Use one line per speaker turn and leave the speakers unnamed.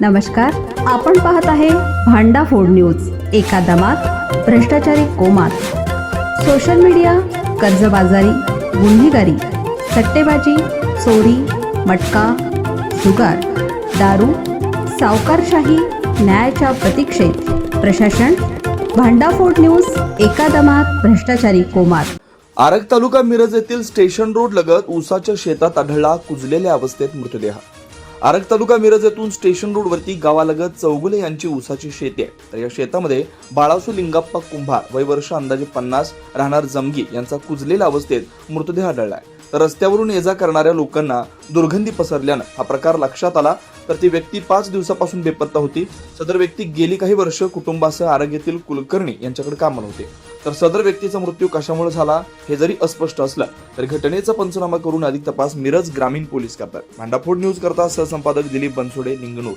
नमस्कार आपण पाहत आहे भांडा फोड न्यूज एका दमात भ्रष्टाचारी कोमात. सोशल मीडिया कर्जबाजारी गुन्हेगारी सट्टेबाजी चोरी मटका जुगार दारू सावकारशाही न्यायाच्या प्रतीक्षेत. प्रशासन भांडाफोड न्यूज एका दमात भ्रष्टाचारी कोमात.
आरग तालुका मिरज येथील स्टेशन रोड लगत ऊसाच्या शेतात आढळला कुजलेल्या अवस्थेत मृतदेह. आरग तालुका मिरज येथून स्टेशन रोडवरती गावालगत चौगुले यांची ऊसाची शेती आहे. तर या शेतामध्ये बाळासू लिंगाप्पा कुंभार वय वर्ष अंदाजे पन्नास राहणार जमगी यांचा कुजलेल्या अवस्थेत मृतदेह आढळला आहे तर रस्त्यावरून ये जा करणाऱ्या लोकांना दुर्गंधी पसरल्यानं हा प्रकार लक्षात आला तर ती व्यक्ती पाच दिवसापासून बेपत्ता होती. सदर व्यक्ती गेली काही वर्ष कुटुंबासह आरग येथील कुलकर्णी यांच्याकडे कामाला होते. तर सदर व्यक्तीचा मृत्यू कशामुळे झाला हे जरी अस्पष्ट असलं तरी घटनेचा पंचनामा करून अधिक तपास मिरज ग्रामीण पोलीस करतात. भांडाफोड न्यूज करता सहसंपादक दिलीप बनसोडे निंगणूर